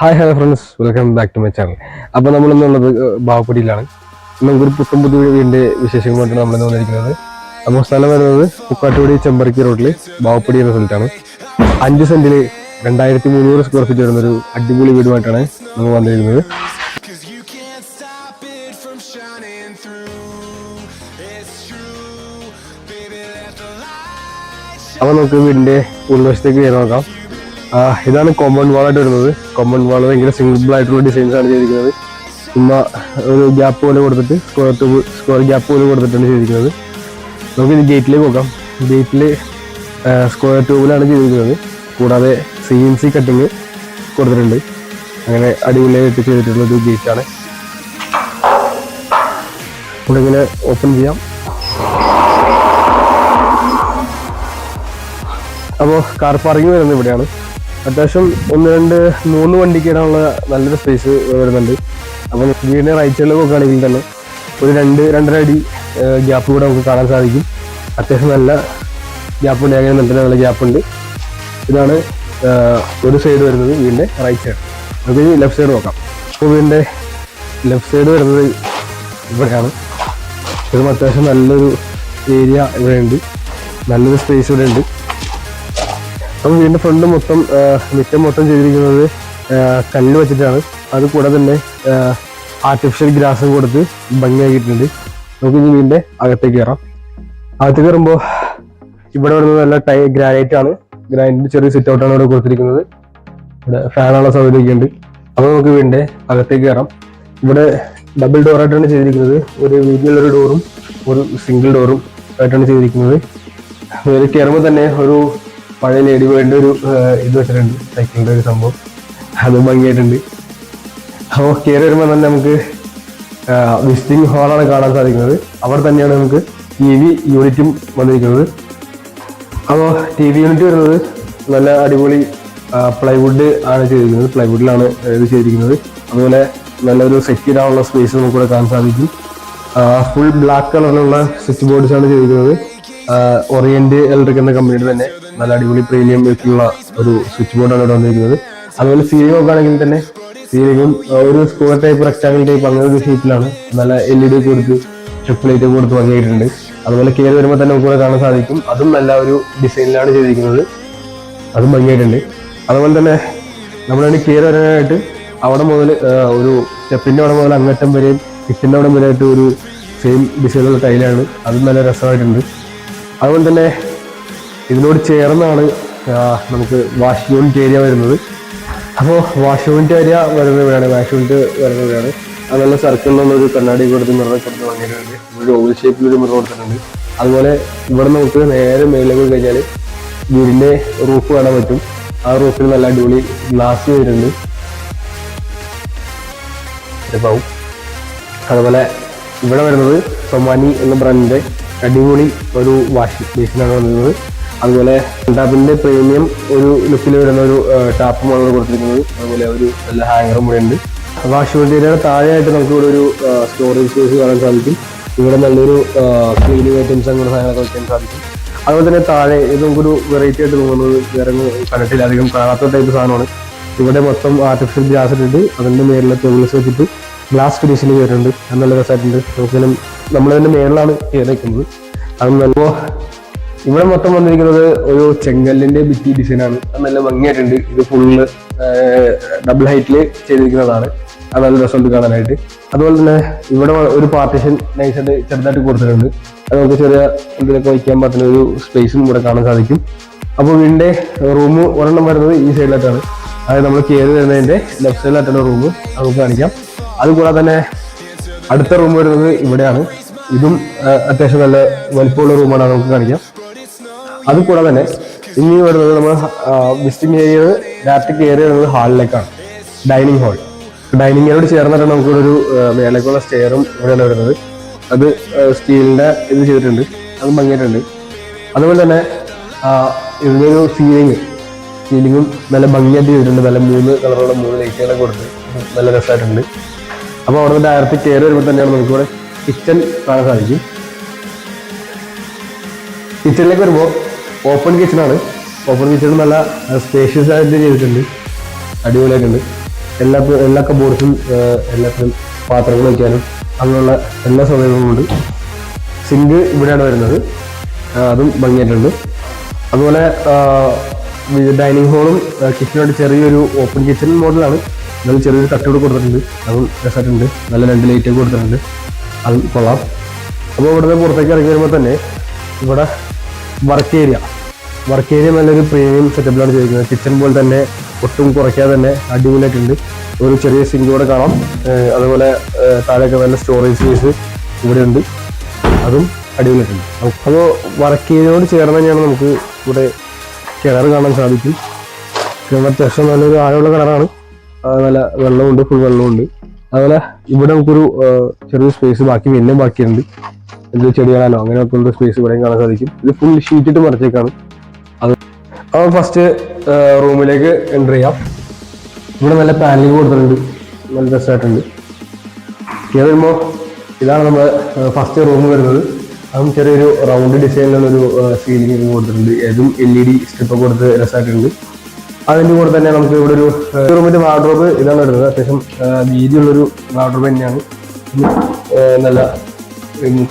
Hi hello friends welcome back to my channel അപ്പോൾ നമ്മളിന്നുള്ളത് ബാവപ്പടിയിലാണ് നമുക്കൊരു പുത്തൻ പുതിയ വീടിന്റെ വിശേഷങ്ങളുമായിട്ട് നമ്മളിന്ന് വന്നിരിക്കുന്നത്. അപ്പോൾ സ്ഥലം വരുന്നത് പുക്കാട്ടുപടി ചെമ്പറക്കി റോഡിൽ ബാവപ്പടി എന്ന സ്ഥലത്താണ്. അഞ്ച് സെന്റിൽ രണ്ടായിരത്തി മുന്നൂറ് സ്ക്വയർ ഫീറ്റ് വരുന്ന ഒരു അടിപൊളി വീടുമായിട്ടാണ് നമ്മൾ വന്നിരിക്കുന്നത്. അപ്പോൾ നമുക്ക് വീടിന്റെ ഉൾവശത്തേക്ക് കയറി നോക്കാം. ഇതാണ് കോമ്പൗണ്ട് വാളായിട്ട് വരുന്നത്. കോമ്പൗണ്ട് വാൾ ഭയങ്കര സിമ്പിൾ ആയിട്ടുള്ള ഡിസൈൻസ് ആണ് ചെയ്തിരിക്കുന്നത്. ചുമ്മാ ഒരു ഗ്യാപ്പ് പോലെ കൊടുത്തിട്ട് സ്ക്വയർ ട്യൂബ് സ്ക്വയർ ഗ്യാപ്പ് പോലെ കൊടുത്തിട്ടാണ് ചെയ്തിരിക്കുന്നത്. നമുക്ക് ഇത് ഗേറ്റിലേക്ക് നോക്കാം. ഗേറ്റിൽ സ്ക്വയർ ട്യൂബിലാണ് ചെയ്തിരിക്കുന്നത്. കൂടാതെ സി എൻ സി കട്ടിങ് കൊടുത്തിട്ടുണ്ട്. അങ്ങനെ അടിപൊളിയായിട്ട് ചെയ്തിട്ടുള്ള ഒരു ഗേറ്റാണ് നമ്മളിങ്ങനെ ഓപ്പൺ ചെയ്യാം. അപ്പോൾ കാർ പാർക്കിംഗ് വരുന്നത് ഇവിടെയാണ്. അത്യാവശ്യം ഒന്ന് രണ്ട് മൂന്ന് വണ്ടിക്ക് ഇടാനുള്ള നല്ലൊരു സ്പേസ് വരുന്നുണ്ട്. അപ്പോൾ വീടിന്റെ റൈറ്റ് സൈഡിൽ നോക്കുകയാണെങ്കിൽ തന്നെ ഒരു രണ്ട് രണ്ടര അടി ഗ്യാപ്പ് കൂടെ നമുക്ക് കാണാൻ സാധിക്കും. അത്യാവശ്യം നല്ല ഗ്യാപ്പ് ഉണ്ട്. അങ്ങനെ നല്ല നല്ല ഗ്യാപ്പ് ഉണ്ട്. ഇതാണ് ഒരു സൈഡ് വരുന്നത് വീടിന്റെ റൈറ്റ് സൈഡ് നമുക്ക് ഇനി ലെഫ്റ്റ് സൈഡ് നോക്കാം. അപ്പോൾ വീടിന്റെ ലെഫ്റ്റ് സൈഡ് വരുന്നത് ഇവിടെയാണ്. ഇതും അത്യാവശ്യം നല്ലൊരു ഏരിയ ഇവിടെയുണ്ട്. നല്ലൊരു സ്പേസ് ഇവിടെ ഉണ്ട് അപ്പം വീടിന്റെ ഫ്രണ്ട് മൊത്തം മുറ്റം മൊത്തം ചെയ്തിരിക്കുന്നത് കല്ല് വെച്ചിട്ടാണ്. അത് കൂടെ തന്നെ ആർട്ടിഫിഷ്യൽ ഗ്രാസും കൊടുത്ത് ഭംഗിയാക്കിയിട്ടുണ്ട്. നമുക്ക് ഇനി വീടിന്റെ അകത്തേക്ക് കയറാം അകത്തേക്ക് കയറുമ്പോൾ ഇവിടെ വരുന്നത് നല്ല ടൈ ഗ്രാനൈറ്റ് ആണ്. ഗ്രാനൈറ്റ് ചെറിയ സിറ്റ് ഔട്ടാണ് ഇവിടെ കൊടുത്തിരിക്കുന്നത്. ഇവിടെ ഫാനുള്ള സൗകര്യമൊക്കെ ഉണ്ട്. അപ്പോൾ നമുക്ക് വീടിന്റെ അകത്തേക്ക് കയറാം ഇവിടെ ഡബിൾ ഡോർ ആയിട്ടാണ് ചെയ്തിരിക്കുന്നത്. ഒരു വീട്ടിലുള്ളൊരു ഡോറും ഒരു സിംഗിൾ ഡോറും ആയിട്ടാണ് ചെയ്തിരിക്കുന്നത്. കയറുമ്പോൾ തന്നെ ഒരു പഴയ ലേഡി ബേർഡിന്റെ ഒരു ഇത് വെച്ചിട്ടുണ്ട്. സൈക്കിളിന്റെ ഒരു സംഭവം. അത് ഭംഗിയായിട്ടുണ്ട്. അപ്പോൾ കയറി വരുമ്പോൾ തന്നെ നമുക്ക് വിസിറ്റിംഗ് ഹാളാണ് കാണാൻ സാധിക്കുന്നത്. അവിടെ തന്നെയാണ് നമുക്ക് ടി വി യൂണിറ്റും വന്നിരിക്കുന്നത്. അപ്പോൾ ടി വി യൂണിറ്റ് വരുന്നത് നല്ല അടിപൊളി പ്ലൈവുഡ് ആണ് ചെയ്തിരിക്കുന്നത്. പ്ലൈവുഡിലാണ് ഇത് ചെയ്തിരിക്കുന്നത്. അതുപോലെ നല്ലൊരു സെറ്റ് ചെയ്യാനുള്ള സ്പേസ് നമുക്കിവിടെ കാണാൻ സാധിക്കും. ഫുൾ ബ്ലാക്ക് കളറിലുള്ള സ്വിച്ച് ബോർഡ്സ് ആണ് ചെയ്തിരിക്കുന്നത്. ഒറിയന്റ് ഇലക്ട്രിക് എന്ന കമ്പനിയുടെ തന്നെ. നല്ല അടിപൊളി പ്രീമിയം വെക്കുള്ള ഒരു സ്വിച്ച് ബോർഡാണ് ഇവിടെ വന്നിരിക്കുന്നത്. അതുപോലെ സീലിംഗ് നോക്കുകയാണെങ്കിൽ തന്നെ സീലിംഗും ഒരു സ്ക്വയർ ടൈപ്പ് റെക്ടാങ്കിൾ ടൈപ്പ് അങ്ങനെ ഒരു ഷീറ്റിലാണ് നല്ല എൽ ഇ ഡി കൊടുത്ത് സ്ട്രിപ്പ് ലൈറ്റ് കൊടുത്ത് വന്നിട്ടുണ്ട് അതുപോലെ കയറി വരുമ്പോൾ തന്നെ നമുക്ക് കാണാൻ സാധിക്കും. അതും നല്ല ഒരു ഡിസൈനിലാണ് ചെയ്തിരിക്കുന്നത്. അതും ഭംഗിയായിട്ടുണ്ട്. അതുപോലെ തന്നെ നമ്മളതിന് കയറി വരാനായിട്ട് അവിടെ മുതൽ ഒരു സ്റ്റെപ്പിന്റെ അവിടെ മുതൽ അങ്ങറ്റം വരെയും കിറ്റിന്റെ അവിടെ വരെയായിട്ട് ഒരു സെയിം ഡിസൈനുള്ള ടൈലാണ് അതും നല്ല രസമായിട്ടുണ്ട്. അതുപോലെ തന്നെ ഇതിനോട് ചേർന്നാണ് നമുക്ക് വാഷ് യൂണിറ്റ് ഏരിയ വരുന്നത്. അപ്പോൾ വാഷ് യൂണിറ്റ് ഏരിയ വരുന്ന ഇവിടെയാണ്. വാഷ് യൂണിറ്റ് വരുന്ന ഇവിടെയാണ്. അതുപോലെ സർക്കിളിലുള്ള ഒരു കണ്ണാടി കൊടുത്ത് മിറർ കൊടുത്ത് വാങ്ങിയിട്ടുണ്ട് ഒരു ഓവൽ ഷേപ്പിലൊരു മിറർ കൊടുത്തിട്ടുണ്ട്. അതുപോലെ ഇവിടെ നമുക്ക് നേരെ മേളിലേക്ക് പോയി കഴിഞ്ഞാൽ വീടിന്റെ റൂഫ് കാണാൻ പറ്റും. ആ റൂഫിൽ നല്ല അടിപൊളി ഗ്ലാസ് വരുന്നുണ്ട്. അതുപോലെ ഇവിടെ വരുന്നത് സൊമാനി എന്ന ബ്രാൻഡിന്റെ അടിപൊളി ഒരു വാഷിംഗ് മെഷീനാണ് വരുന്നത് അതുപോലെ ടാപ്പിന്റെ പ്രീമിയം ഒരു ലുക്കിൽ വരുന്ന ഒരു ടാപ്പുമാണ് കൊടുത്തിരിക്കുന്നത്. അതുപോലെ ഒരു നല്ല ഹാങ്ങറും കൂടെ ഉണ്ട് വാഷ് മെറ്റീരിയൽ താഴെയായിട്ട് നമുക്ക് ഇവിടെ ഒരു സ്റ്റോറേജ് സ്പേസ് കാണാൻ സാധിക്കും. ഇവിടെ നല്ലൊരു ക്ലീനിങ് ഐറ്റംസ് അങ്ങനെ സാധനങ്ങളൊക്കെ വയ്ക്കാൻ സാധിക്കും. അതുപോലെ തന്നെ താഴെ ഇത് നമുക്കൊരു വെറൈറ്റി ആയിട്ട് തോന്നുന്നത് വേറെ കണ്ടിട്ടില്ല. അധികം കാണാത്ത ടൈപ്പ് സാധനമാണ്. ഇവിടെ മൊത്തം ആർട്ടിഫിഷ്യൽ ഗ്ലാസ് ഇട്ടിട്ട് അതിന്റെ മേളിലെ ടേബിൾസ് വെച്ചിട്ട് ഗ്ലാസ് ഫിനിഷിൽ വരുന്നുണ്ട് അത് നല്ല രസമായിട്ടുണ്ട്. നമുക്കിങ്ങനെ നമ്മൾ തന്നെ മേളിലാണ് കയറി നിൽക്കുന്നത് അത് നല്ല ഇവിടെ മൊത്തം വന്നിരിക്കുന്നത് ഒരു ചെങ്കല്ലിന്റെ ബിറ്റി ഡിസൈൻ ആണ്. നല്ല ഭംഗിയായിട്ടുണ്ട്. ഇത് ഫുള്ള് ഡബിൾ ഹൈറ്റിൽ ചെയ്തിരിക്കുന്നതാണ്. അത് നല്ല രസമുണ്ട് കാണാനായിട്ട്. അതുപോലെ തന്നെ ഇവിടെ ഒരു പാർട്ടീഷൻ നൈസായിട്ട് ചെറുതായിട്ട് കൊടുത്തിട്ടുണ്ട്. അത് നമുക്ക് ചെറിയ എന്തെങ്കിലുമൊക്കെ വയ്ക്കാൻ പറ്റുന്ന ഒരു സ്പേസും ഇവിടെ കാണാൻ സാധിക്കും. അപ്പോൾ വീടിന്റെ റൂം ഒരെണ്ണം വരുന്നത് ഈ സൈഡിലായിട്ടാണ് അതായത് നമ്മൾ കയറി വരുന്നതിന്റെ ലെഫ്റ്റ് സൈഡിലായിട്ടുള്ള റൂം നമുക്ക് കാണിക്കാം. അതുകൂടാതെ തന്നെ അടുത്ത റൂം വരുന്നത് ഇവിടെയാണ്. ഇതും അത്യാവശ്യം നല്ല വലിപ്പമുള്ള റൂമാണ് നമുക്ക് കാണിക്കാം. അത് കൂടാതെ തന്നെ ഇനി വരുന്നത് നമ്മൾ വിസിറ്റിംഗ് ഏരിയ ഡയറക്റ്റ് കയറി വരുന്നത് ഹാളിലേക്കാണ് ഡൈനിങ് ഹാൾ ഡൈനിങ് ഡൈനിങ്ങിനോട് ചേർന്നിട്ടാണ് നമുക്കിവിടെ ഒരു മേലേക്കുള്ള സ്റ്റെയറും ഇവിടെയാണ് വരുന്നത്. അത് സ്റ്റീലിന്റെ ഇത് ചെയ്തിട്ടുണ്ട്. അത് ഭംഗിയായിട്ടുണ്ട് അതുപോലെ തന്നെ ഇതിന്റെ ഒരു സീലിംഗ് സീലിങ്ങും നല്ല ഭംഗിയായിട്ട് ചെയ്തിട്ടുണ്ട്. നല്ല മൂന്ന് കളറുള്ള മൂന്ന് ലൈറ്റുകളൊക്കെ കൊടുത്ത് നല്ല രസമായിട്ടുണ്ട്. അപ്പോൾ അവിടെ ഡയറക്റ്റ് കയറി വരുമ്പോൾ തന്നെയാണ് നമുക്കിവിടെ കിച്ചൺ കാണാൻ സാധിക്കും. കിച്ചണിലേക്ക് വരുമ്പോൾ ഓപ്പൺ കിച്ചണാണ്. ഓപ്പൺ കിച്ചൺ നല്ല സ്പേഷ്യസ് ആയിട്ട് ചെയ്തിട്ടുണ്ട്. അടിപൊളിയായിട്ടുണ്ട്. എല്ലാ എല്ലാ കബോർഡ്സും എല്ലാത്തിനും പാത്രങ്ങൾ വയ്ക്കാനും അങ്ങനെയുള്ള എല്ലാ സൗകര്യങ്ങളും ഉണ്ട്. സിങ്ക് ഇവിടെയാണ് വരുന്നത്. അതും ഭംഗിയായിട്ടുണ്ട്. അതുപോലെ ഡൈനിങ് ഹോളും കിച്ചണായിട്ട് ചെറിയൊരു ഓപ്പൺ കിച്ചൺ മോഡലാണ് നല്ല ചെറിയൊരു തട്ടുകൂടെ കൊടുത്തിട്ടുണ്ട്. അതും രസമായിട്ടുണ്ട്. നല്ല രണ്ട് ലൈറ്റൊക്കെ കൊടുത്തിട്ടുണ്ട്. അതും കൊള്ളാം. അപ്പോൾ ഇവിടുന്ന് പുറത്തേക്ക് ഇറങ്ങി വരുമ്പോൾ തന്നെ ഇവിടെ വർക്ക് ഏരിയ വർക്ക് ഏരിയ നല്ലൊരു പ്രീമിയം സെറ്റപ്പിലാണ് ചെയ്തിരിക്കുന്നത്. കിച്ചൺ പോലെ തന്നെ ഒട്ടും കുറയ്ക്കാതെ തന്നെ അടിപൊളിയായിട്ടുണ്ട്. ഒരു ചെറിയ സിങ്ക് ഇവിടെ കാണാം. അതുപോലെ താഴെയൊക്കെ നല്ല സ്റ്റോറേജ് സ്പേസ് ഇവിടെ ഉണ്ട്. അതും അടിപൊളിയായിട്ടുണ്ട്. അപ്പോൾ വർക്ക് ഏരിയയോട് ചേർന്ന് തന്നെയാണ് നമുക്ക് ഇവിടെ കിണർ കാണാൻ സാധിക്കും. കിണർ അത്യാവശ്യം നല്ലൊരു ആഴമുള്ള കിണറാണ്. നല്ല വെള്ളമുണ്ട് ഫുൾ വെള്ളമുണ്ട്. അതുപോലെ ഇവിടെ നമുക്കൊരു ചെറിയ സ്പേസ് ബാക്കി വലിയ ബാക്കിയുണ്ട്. എന്ത് ചെടികളാണോ അങ്ങനെ അങ്ങനെയൊക്കെ സ്പേസ് ഇവിടെയും കാണാൻ സാധിക്കും. ഇത് ഫുൾ ഷീറ്റിട്ട് മറച്ചേക്കാണ് അത് അപ്പോൾ ഫസ്റ്റ് റൂമിലേക്ക് എന്റർ ചെയ്യാം. ഇവിടെ നല്ല പാനലിംഗ് കൊടുത്തിട്ടുണ്ട്. നല്ല രസമായിട്ടുണ്ട്. ഇത് വരുമ്പോൾ ഇതാണ് നമ്മുടെ ഫസ്റ്റ് റൂം വരുന്നത്. അതും ചെറിയൊരു റൗണ്ട് ഡിസൈനിലുള്ളൊരു സീലിംഗ് കൊടുത്തിട്ടുണ്ട്. ഏതും എൽ ഇ ഡി സ്ട്രിപ്പ് കൊടുത്ത് രസമായിട്ടുണ്ട്. അതിന്റെ കൂടെ തന്നെ നമുക്ക് ഇവിടെ ഒരു റൂമിന്റെ വാർഡ്രോബ് ഇതാണ് വരുന്നത് അത്യാവശ്യം വീതിയുള്ളൊരു വാർഡ്രോബ് തന്നെയാണ്. നല്ല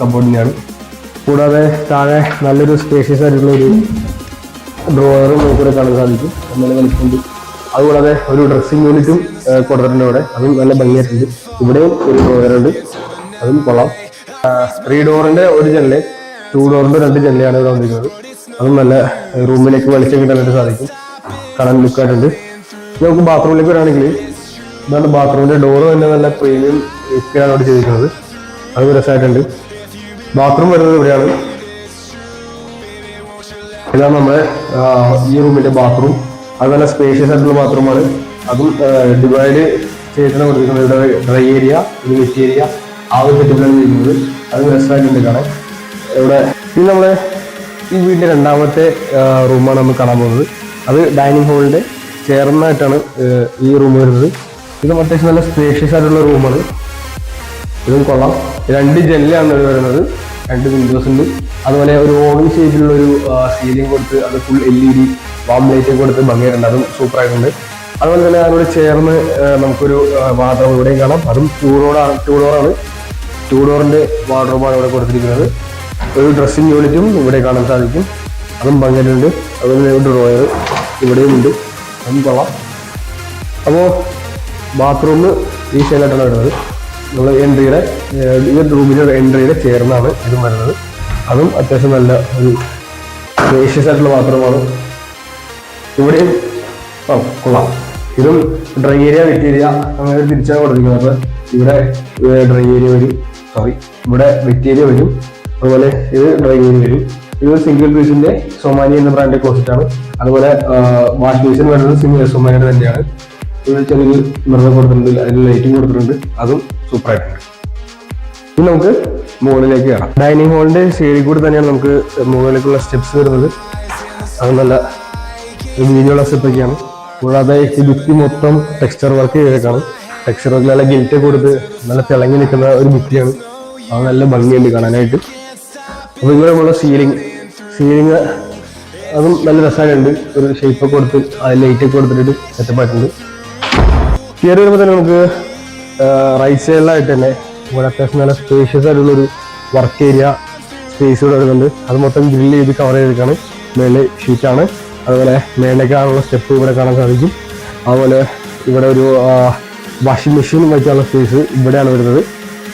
കമ്പോർഡ് തന്നെയാണ് കൂടാതെ താഴെ നല്ലൊരു സ്പേഷ്യസ് ആയിട്ടുള്ള ഒരു ഡ്രോവറും നമുക്കിവിടെ കാണാൻ സാധിക്കും. നല്ല വലിപ്പമുണ്ട്. അതുകൂടാതെ ഒരു ഡ്രസ്സിംഗ് യൂണിറ്റും കൊടുത്തിട്ടുണ്ട് ഇവിടെ. അതും നല്ല ഭംഗിയായിട്ടുണ്ട്. ഇവിടെയും ഒരു ഡ്രോവറുണ്ട് അതും കൊള്ളാം. ത്രീ ഡോറിന്റെ ഒരു ജനൽ ടു ഡോറിന്റെ രണ്ട് ജനലാണ് ഇവിടെ വന്നിരിക്കുന്നത്. അതും നല്ല റൂമിലേക്ക് വെളിച്ചം കിട്ടാനായിട്ട് സാധിക്കും. കാണാൻ ലുക്കായിട്ടുണ്ട് നമുക്ക് ബാത്റൂമിലേക്ക് വരാണെങ്കിൽ ഇതാണ് ബാത്റൂമിന്റെ ഡോറ് തന്നെ നല്ല പ്രീമിയം ലുക്കിലാണ് അവിടെ ചെയ്തിരിക്കുന്നത്. അത് രസമായിട്ടുണ്ട്. ബാത്റൂം വരുന്നത് ഇവിടെയാണ്. ഇതാണ് നമ്മുടെ ഈ റൂമിന്റെ ബാത്റൂം അത് നല്ല സ്പേഷ്യസ് ആയിട്ടുള്ള ബാത്റൂമാണ് അതും ഡിവൈഡ് ചെയ്തിട്ടാണ് കൊടുത്തിരിക്കുന്നത്. ഇവിടെ ഡ്രൈ ഏരിയ ഇത് വെറ്റ് ഏരിയ ആ ഒരു സെറ്റപ്പിലാണ് ചെയ്യുന്നത്. അത് രസമായിട്ടുണ്ട് കാണാൻ. ഇവിടെ ഇത് നമ്മളെ ഈ വീടിന്റെ രണ്ടാമത്തെ റൂമാണ് നമ്മൾ കാണാൻ പോകുന്നത്. അത് ഡൈനിങ് ഹാളിന്റെ ചേർന്നായിട്ടാണ് ഈ റൂം വരുന്നത്. ഇത് അത്യാവശ്യം നല്ല സ്പേഷ്യസ് ആയിട്ടുള്ള റൂമാണ് ഇതും കൊള്ളാം. രണ്ട് ജനലാണ് ഇത് വരുന്നത്. രണ്ട് വിൻഡോസ് ഉണ്ട്. അതുപോലെ ഒരു ഓവൻ ഷേപ്പിലുള്ള ഒരു സീലിംഗ് കൊടുത്ത് അത് full L E D warm light കൊടുത്ത് ഭംഗിയായിട്ടുണ്ട്. അതും സൂപ്പറായിട്ടുണ്ട് അതുപോലെ തന്നെ അതിനോട് ചേർന്ന് നമുക്കൊരു വാട്ടർ ഇവിടെയും കാണാം. അതും ടൂ ഡോറാണ് ടൂ ഡോറാണ് ടൂ ഡോറിന്റെ വാർഡ്രോബാണ് ഇവിടെ കൊടുത്തിരിക്കുന്നത്. ഒരു ഡ്രസ്സിങ് യൂണിറ്റും ഇവിടെ കാണാൻ സാധിക്കും. അതും ഭംഗിയായിട്ടുണ്ട്. അതുപോലെ ഒരു ഡ്രോയർ ഇവിടെയും ഉണ്ട്. അതും കൊള്ളാം. അപ്പോൾ ബാത്റൂം ഈ സൈഡിലായിട്ടാണ് വരുന്നത്. നമ്മൾ എൻട്രിയുടെ ഈ റൂമിന്റെ എൻട്രിയുടെ ചേർന്നാണ് ഇതും വരുന്നത്. അതും അത്യാവശ്യം നല്ല ഒരു സ്പേഷ്യസ് ആയിട്ടുള്ള ബാത്റൂമാണ് ഇവിടെയും ആ കൊള്ളാം. ഇതും ഡ്രൈ ഏരിയ വെറ്റ് ഏരിയ അങ്ങനെ തിരിച്ചാണ് കൊടുത്തിരിക്കുന്നത്. അപ്പോൾ ഇവിടെ ഡ്രൈ ഏരിയ വരും. സോറി ഇവിടെ വെറ്റ് ഏരിയ വരും. അതുപോലെ ഇത് ഡ്രൈ ഏരിയ വരും. ഇത് സിംഗിൾ പീസിന്റെ സൊമാനി എന്ന ബ്രാൻഡ് ക്ലോസറ്റ് ആണ്. അതുപോലെ വാഷ് ബേസിൻ വരുന്നത് സിംഗിൾ സൊമാനിയുടെ തന്നെയാണ് ചെറിയൊരു മൃഗം കൊടുത്തിട്ടുണ്ട് അതിൽ ലൈറ്റും കൊടുത്തിട്ടുണ്ട്. അതും സൂപ്പർ ആയിട്ടുണ്ട് ഇനി നമുക്ക് മുകളിലേക്ക് കയറാം. ഡൈനിങ് ഹാളിന്റെ സൈഡിൽ കൂടി തന്നെയാണ് നമുക്ക് മുകളിലേക്കുള്ള സ്റ്റെപ്സ് വരുന്നത്. അത് നല്ല വീതിയുള്ള സ്റ്റെപ്പൊക്കെയാണ് കൂടാതെ ബുക്കി മൊത്തം ടെക്സ്ചർ വർക്ക് ചെയ്തേക്കാണ്. ടെക്സ്ചർ വർക്ക് നല്ല ഗിൽറ്റ് കൊടുത്ത് നല്ല തിളങ്ങി നിൽക്കുന്ന ഒരു ഭിത്തിയാണ്. അത് നല്ല ഭംഗിയുണ്ട് കാണാനായിട്ട്. അപ്പോൾ ഇങ്ങനെ നമ്മളെ സീലിംഗ് സീലിംഗ് അതും നല്ല രസമായിട്ടുണ്ട്. ഒരു ഷേപ്പൊക്കെ കൊടുത്ത് അത് ലൈറ്റൊക്കെ കൊടുത്തിട്ട് സെറ്റപ്പായിട്ടുണ്ട് കയറി വരുമ്പോൾ തന്നെ നമുക്ക് റൈറ്റ് സൈഡിലായിട്ട് തന്നെ ഇവിടെ അത്യാവശ്യം നല്ല സ്പേഷ്യസ് ആയിട്ടുള്ളൊരു വർക്ക് ഏരിയ സ്പേസ് ഇവിടെ വരുന്നുണ്ട്. അത് മൊത്തം ഗ്രില്ല് ചെയ്ത് കവർ ചെയ്തിരിക്കുകയാണ്. മേളിൽ ഷീറ്റാണ് അതുപോലെ മേളിലേക്ക് കാണാനുള്ള സ്റ്റെപ്പ് ഇവിടെ കാണാൻ സാധിക്കും. അതുപോലെ ഇവിടെ ഒരു വാഷിംഗ് മെഷീൻ വയ്ക്കാനുള്ള സ്പേസ് ഇവിടെയാണ് വരുന്നത്.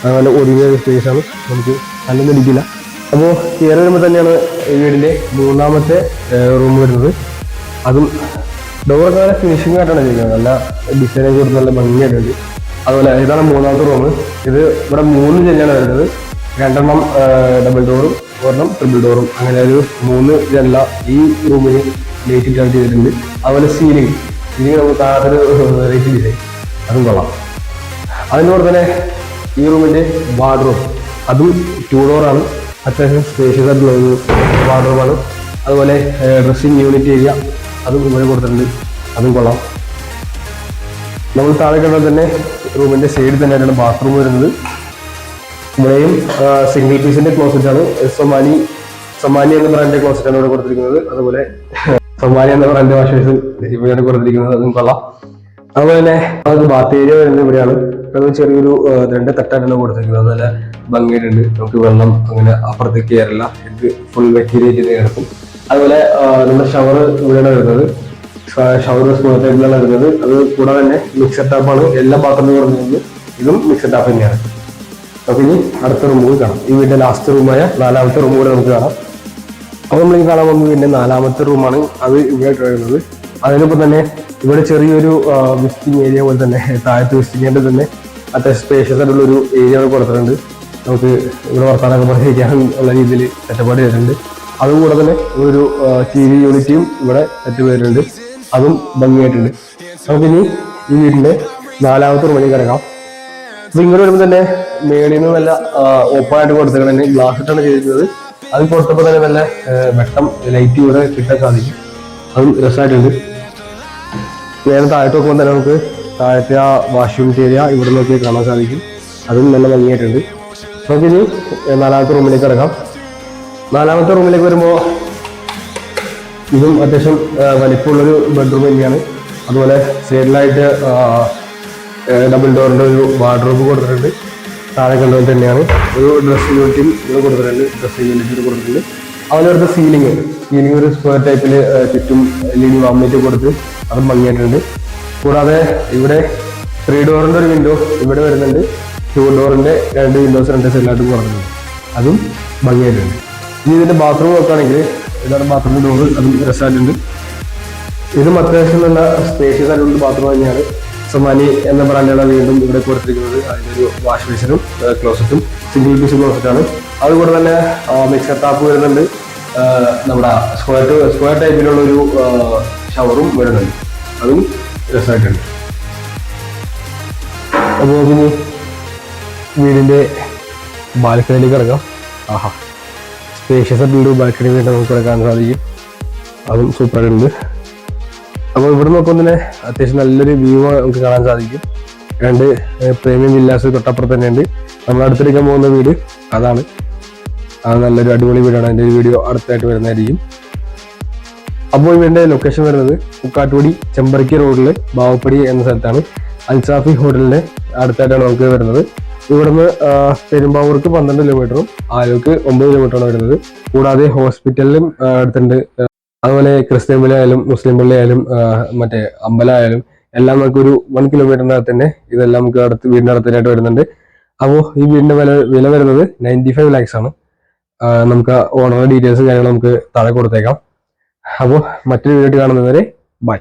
അതുപോലെ ഒതുങ്ങിയ സ്പേസ് ആണ്. നമുക്ക് ഇരിക്കില്ല. അപ്പോൾ കയറി വരുമ്പോൾ തന്നെയാണ് ഈ വീടിന്റെ മൂന്നാമത്തെ റൂം വരുന്നത്. അതും ഡോറൊക്കെ നല്ല ഫിനിഷിംഗ് ആയിട്ടാണ് ചെയ്യുന്നത്. നല്ല ഡിസൈനൊക്കെ കൊടുത്ത് നല്ല ഭംഗിയായിട്ടുണ്ട്. അതുപോലെ ഇതാണ് മൂന്നാമത്തെ റൂം ഇത് ഇവിടെ മൂന്ന് ജനലാണ് വരുന്നത്. രണ്ടെണ്ണം ഡബിൾ ഡോറും ഒരെണ്ണം ട്രിപ്പിൾ ഡോറും അങ്ങനെ ഒരു മൂന്ന് ജനല ഈ റൂമിന് ലൈറ്റ് ചാർജ് ചെയ്തിട്ടുണ്ട്. അതുപോലെ സീലിംഗ് സീലിംഗ് നമുക്ക് കാണാത്തൊരു വെറൈറ്റി ഡിസൈൻ അതും കൊള്ളാം. അതിനോട് തന്നെ ഈ റൂമിന്റെ വാർഡ്രോബ് അതും ടൂ ഡോറാണ് അത്യാവശ്യം സ്പേഷ്യസ് ആയിട്ടുള്ള ഒരു വാർഡ്രോബാണ് അതുപോലെ ഡ്രസ്സിങ് യൂണിറ്റ് ഏരിയ അതും ഇവിടെ കൊടുത്തിട്ടുണ്ട്. അതും കൊള്ളാം. നമ്മൾ താഴെ കണ്ടാൽ തന്നെ റൂമിന്റെ സൈഡിൽ തന്നെയാണ് ബാത്റൂം വരുന്നത്. ഇവിടെയും സിംഗിൾ പീസിന്റെ ക്ലോസറ്റ് ആണ്. സൊമാനി സൊമാനി എന്ന ബ്രാൻഡിന്റെ ക്ലോസറ്റ് ആണ് ഇവിടെ കൊടുത്തിരിക്കുന്നത്. അതുപോലെ സൊമാനി എന്ന ബ്രാൻഡ് വാഷേഴ്സ് ഇവിടെയാണ് കൊടുത്തിരിക്കുന്നത്. അതും കൊള്ളാം. അതുപോലെ തന്നെ ബാത്ത് ഏരിയ വരുന്നത് ഇവിടെയാണ്. അത് ചെറിയൊരു രണ്ട് തട്ടായിട്ടാണ് കൊടുത്തിരിക്കുന്നത്. നല്ല ഭംഗിയായിട്ടുണ്ട് നമുക്ക് വെള്ളം അങ്ങനെ അപ്പുറത്തേക്ക് കയറില്ല. ഇത് ഫുൾ ചെയ്ത് കിടക്കും. അതുപോലെ നമ്മുടെ ഷവർ ഇവിടെയാണ് വരുന്നത്. ഷവർ സ്മൂത്ത് ടൈപ്പിലാണ് വരുന്നത്. അത് കൂടാതെ തന്നെ മിക്സഡ് ടാപ്പാണ് എല്ലാ ബാത്റൂമിലും കൊടുക്കുന്നത് ഇതും മിക്സഡ് ടാപ്പ് തന്നെയാണ്. നമുക്ക് ഇനി അടുത്ത റൂം കൂടി കാണാം. ഈ വീടിന്റെ ലാസ്റ്റ് റൂമായ നാലാമത്തെ റൂം കൂടെ നമുക്ക് കാണാം. അപ്പോൾ നമ്മൾ ഈ കാണാൻ പോകുന്നത് വീടിന്റെ നാലാമത്തെ റൂമാണ് അത് ഇവിടെ വരുന്നത് അതിനൊപ്പം തന്നെ ഇവിടെ ചെറിയൊരു വിസിറ്റിംഗ് ഏരിയ പോലെ തന്നെ താഴത്ത് വിസിറ്റിംഗിന്റെ തന്നെ അത്യാവശ്യം സ്പേഷ്യസ് ആയിട്ടുള്ള ഒരു ഏരിയ കൊടുത്തിട്ടുണ്ട്. നമുക്ക് ഇവിടെ വർത്താനൊക്കെ പറഞ്ഞിരിക്കാൻ ഉള്ള രീതിയിൽ സെറ്റപ്പാട് ചെയ്തിട്ടുണ്ട് അതുകൂടെ തന്നെ ഒരു ടി വി യൂണിറ്റിയും ഇവിടെ സെറ്റ് ചെയ്തിട്ടുണ്ട് അതും ഭംഗിയായിട്ടുണ്ട്. നമുക്കിനി ഈ വീടിന്റെ നാലാമത്തെ റൂമിലേക്ക് കിടക്കാം അപ്പൊ വരുമ്പോൾ തന്നെ മേളിൽ നിന്ന് നല്ല ഓപ്പൺ ആയിട്ട് കൊടുത്തേക്കണേ ഗ്ലാസ് ഇട്ടാണ് ചെയ്തിരുന്നത് അത് കൊടുത്തപ്പോൾ തന്നെ നല്ല വെട്ടം ലൈറ്റ് ഇവിടെ കിട്ടാൻ സാധിക്കും. അതും രസമായിട്ടുണ്ട്. നേരെ താഴോട്ട് നോക്കുമ്പോൾ തന്നെ നമുക്ക് താഴത്തെ ആ വാഷിംഗ് ഏരിയ ഇവിടെ നോക്കി കാണാൻ സാധിക്കും. അതും നല്ല ഭംഗിയായിട്ടുണ്ട്. നമുക്കിനി നാലാമത്തെ റൂമിലേക്ക് ഇറങ്ങാം നാലാമത്തെ റൂമിലേക്ക് വരുമ്പോൾ ഇതും അത്യാവശ്യം വലിപ്പമുള്ളൊരു ബെഡ്റൂം തന്നെയാണ്. അതുപോലെ സൈഡിലായിട്ട് ഡബിൾ ഡോറിന്റെ ഒരു വാർഡ്രോബ് കൊടുത്തിട്ടുണ്ട്. താഴെ കണ്ടത് തന്നെയാണ്. ഒരു ഡ്രസ്സിംഗ് യൂണിറ്റും ഇത് കൊടുത്തിട്ടുണ്ട്. ഡ്രസ്സിംഗ് യൂണിറ്റ് കൊടുത്തിട്ടുണ്ട്. അതുപോലെ അടുത്ത സീലിംഗ് സീലിംഗ് ഒരു സ്ക്വയർ ടൈപ്പിൽ ചുറ്റും ലീനി വാമിനേറ്റ് കൊടുത്ത് അത് ഭംഗിയായിട്ടുണ്ട്. കൂടാതെ ഇവിടെ ത്രീ ഡോറിന്റെ ഒരു വിൻഡോ ഇവിടെ വരുന്നുണ്ട്. ടു ഡോറിന്റെ രണ്ട് വിൻഡോസ് രണ്ട് സൈഡിലായിട്ടും കൊടുത്തിട്ടുണ്ട്. അതും ഭംഗിയായിട്ടുണ്ട്. ഇനി ഇതിന്റെ ബാത്റൂം നോക്കുകയാണെങ്കിൽ ഇതാണ് ബാത്റൂം ഡോറ് അതും രസമായിട്ടുണ്ട് ഇതും അത്യാവശ്യം നല്ല സ്പേഷ്യസ് ആയിട്ടുള്ള ബാത്റൂം തന്നെയാണ്. സമാനി എന്ന ബ്രാൻഡാണ് വീണ്ടും ഇവിടെ കൊടുത്തിരിക്കുന്നത്. അതിന്റെ ഒരു വാഷ് ബേസിനും ക്ലോസറ്റും സിംഗിൾ പീസ് ക്ലോസറ്റാണ് അതുകൂടെ തന്നെ മിക്സർ ടാപ്പ് വരുന്നുണ്ട്. നമ്മുടെ സ്ക്വയർ സ്ക്വയർ ടൈപ്പിലുള്ള ഒരു ഷവറും വരുന്നുണ്ട്. അതും രസമായിട്ടുണ്ട് അപ്പോൾ ഇനി വീടിന്റെ ബാൽക്കണിയിലേക്ക് ഇറങ്ങാം. ആഹാ. സ്പേഷ്യസ് ആയിട്ടുള്ള ബാൽക്കണി വേണ്ടി നമുക്ക് കാണാൻ സാധിക്കും. അതും സൂപ്പറായിട്ടുണ്ട് അപ്പോൾ ഇവിടെ നോക്കുമ്പോൾ തന്നെ അത്യാവശ്യം നല്ലൊരു വ്യൂ നമുക്ക് കാണാൻ സാധിക്കും. രണ്ട് പ്രീമിയം വില്ലാസ് തൊട്ടപ്പുറത്ത് തന്നെയുണ്ട്. നമ്മൾ അടുത്തെടുക്കാൻ പോകുന്ന വീട് അതാണ്. അത് നല്ലൊരു അടിപൊളി വീടാണ്. അതിന്റെ വീഡിയോ അടുത്തായിട്ട് വരുന്നതായിരിക്കും. അപ്പോൾ ഇവിടെ ലൊക്കേഷൻ വരുന്നത് കുക്കാട്ടുപടി ചെമ്പറക്കി റോഡിൽ ബാവപ്പടി എന്ന സ്ഥലത്താണ്. അൽസാഫി ഹോട്ടലിന്റെ അടുത്തായിട്ടാണ് നമുക്ക് വരുന്നത്. ഇവിടുന്ന് പെരുമ്പാവൂർക്ക് പന്ത്രണ്ട് കിലോമീറ്ററും ആലുക്ക് ഒമ്പത് കിലോമീറ്ററാണ് വരുന്നത്. കൂടാതെ ഹോസ്പിറ്റലിലും അടുത്തുണ്ട്. അതുപോലെ ക്രിസ്ത്യൻ പള്ളി ആയാലും മുസ്ലിം പള്ളി ആയാലും മറ്റേ അമ്പലമായാലും എല്ലാം നമുക്ക് ഒരു വൺ കിലോമീറ്ററിനകത്ത് തന്നെ ഇതെല്ലാം നമുക്ക് അടുത്ത് വീടിന്റെ അടുത്തായിട്ട് വരുന്നുണ്ട്. അപ്പോൾ ഈ വീടിന്റെ വില വില വരുന്നത് നയന്റി ഫൈവ് ലാക്സ് ആണ് നമുക്ക് ഓണറുടെ ഡീറ്റെയിൽസ് കാര്യങ്ങൾ നമുക്ക് താഴെ കൊടുത്തേക്കാം. അപ്പോൾ മറ്റൊരു വീഡിയോ കാണുന്നവരെ ബൈ